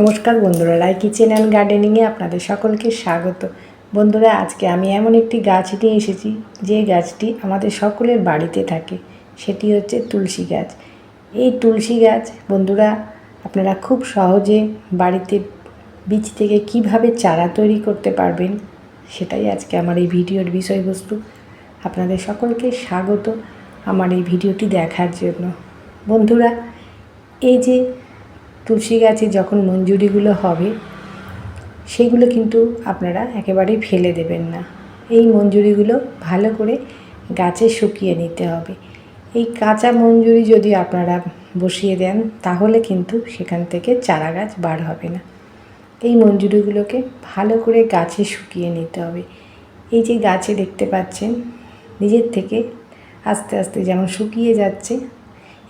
নমস্কার বন্ধুরা রাই kitchen and গার্ডেনিংয়ে আপনাদের সকলকে স্বাগত। বন্ধুরা, আজকে আমি এমন একটি গাছ নিয়ে এসেছি, যে গাছটি আমাদের সকলের বাড়িতে থাকে, সেটি হচ্ছে তুলসী গাছ। এই তুলসী গাছ, বন্ধুরা, আপনারা খুব সহজে বাড়িতে বীজ থেকে কীভাবে চারা তৈরি করতে পারবেন, সেটাই আজকে আমার এই ভিডিওর বিষয়বস্তু। আপনাদের সকলকে স্বাগত আমার এই ভিডিওটি দেখার জন্য। বন্ধুরা, এই যে তুলসী গাছে যখন মঞ্জুরিগুলো হবে, সেগুলো কিন্তু আপনারা একেবারেই ফেলে দেবেন না। এই মঞ্জুরিগুলো ভালো করে গাছে শুকিয়ে নিতে হবে। এই কাঁচা মঞ্জুরি যদি আপনারা বসিয়ে দেন, তাহলে কিন্তু সেখান থেকে চারা গাছ বার হবে না। এই মঞ্জুরিগুলোকে ভালো করে গাছে শুকিয়ে নিতে হবে। এই যে গাছে দেখতে পাচ্ছেন, নিজের থেকে আস্তে আস্তে যেমন শুকিয়ে যাচ্ছে,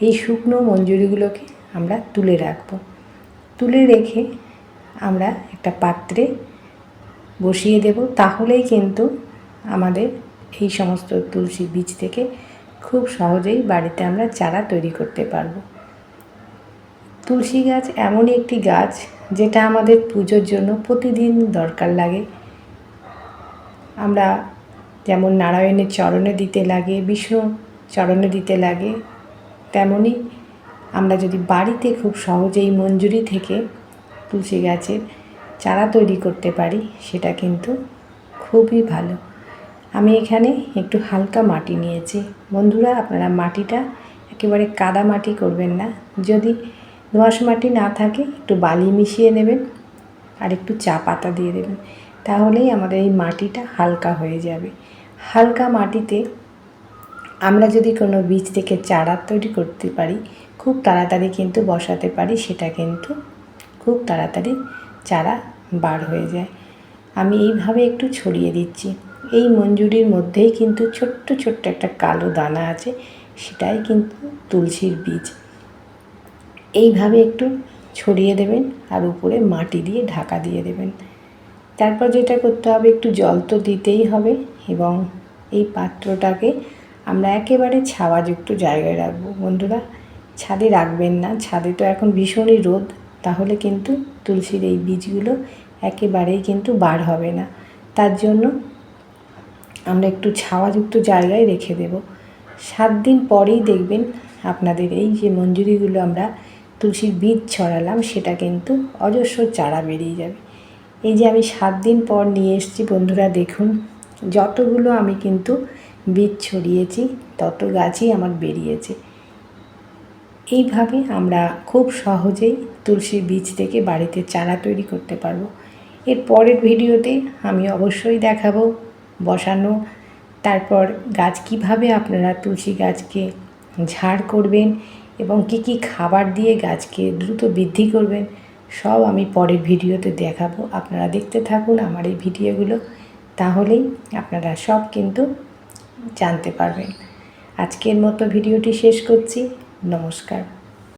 এই শুকনো মঞ্জুরিগুলোকে আমরা তুলে রাখব। তুলে রেখে আমরা একটা পাত্রে বসিয়ে দেব। তাহলেই কিন্তু আমাদের এই সমস্ত তুলসী বীজ থেকে খুব সহজেই বাড়িতে আমরা চারা তৈরি করতে পারব। তুলসী গাছ এমনই একটি গাছ যেটা আমাদের পুজোর জন্য প্রতিদিন দরকার লাগে। আমরা যেমন নারায়ণের চরণে দিতে লাগে বিষ্ণু চরণে দিতে লাগে তেমনই আমরা যদি বাড়িতে খুব সহজেই মঞ্জুরি থেকে তুলসী গাছের চারা তৈরি করতে পারি, সেটা কিন্তু খুবই ভালো। আমি এখানে একটু হালকা মাটি নিয়েছি। বন্ধুরা, আপনারা মাটিটা একেবারে কাদা মাটি করবেন না। যদি দোআঁশ মাটি না থাকে, একটু বালি মিশিয়ে নেবেন আর একটু চা পাতা দিয়ে দেবেন। তাহলেই আমাদের এই মাটিটা হালকা হয়ে যাবে। হালকা মাটিতে আমরা যদি কোনো বীজ থেকে চারা তৈরি করতে পারি খুব তাড়াতাড়ি কিন্তু বসাতে পারি, সেটা কিন্তু খুব তাড়াতাড়ি চারা বার হয়ে যায়। আমি এইভাবে একটু ছড়িয়ে দিচ্ছি। এই মঞ্জুরির মধ্যেই কিন্তু ছোট্ট ছোট্ট একটা কালো দানা আছে, সেটাই কিন্তু তুলসীর বীজ। এইভাবে একটু ছড়িয়ে দেবেন আর উপরে মাটি দিয়ে ঢাকা দিয়ে দেবেন। তারপর যেটা করতে হবে, একটু জল তো দিতেই হবে এবং এই পাত্রটাকে আমরা একেবারে ছাওয়াযুক্ত জায়গায় রাখব। বন্ধুরা ছাদে রাখবেন না। ছাদে তো এখন ভীষণই রোদ, তাহলে কিন্তু তুলসীর এই বীজগুলো একেবারেই কিন্তু বার হবে না। তার জন্য আমরা একটু ছাওয়াযুক্ত জায়গায় রেখে দেব। সাত দিন পরেই দেখবেন আপনাদের এই যে মঞ্জুরিগুলো আমরা তুলসীর বীজ ছড়ালাম, সেটা কিন্তু অজস্র চারা বেরিয়ে যাবে। এই যে আমি সাত দিন পর নিয়ে এসেছি বন্ধুরা, দেখুন, যতগুলো আমি কিন্তু বীজ ছড়িয়েছি, তত গাছই আমার বেরিয়েছে। এইভাবে আমরা খুব সহজেই তুলসী বীজ থেকে বাড়িতে চারা তৈরি করতে পারব। এর পরের ভিডিওতে আমি অবশ্যই দেখাবো বসানো, তারপর গাছ কীভাবে আপনারা তুলসী গাছকে ঝাড় করবেন এবং কি কি খাবার দিয়ে গাছকে দ্রুত বৃদ্ধি করবেন, সব আমি পরের ভিডিওতে দেখাবো। আপনারা দেখতে থাকুন আমার এই ভিডিওগুলো, তাহলেই আপনারা সব কিন্তু জানতে পারবেন। আজকের মতো ভিডিওটি শেষ করছি। নমস্কার।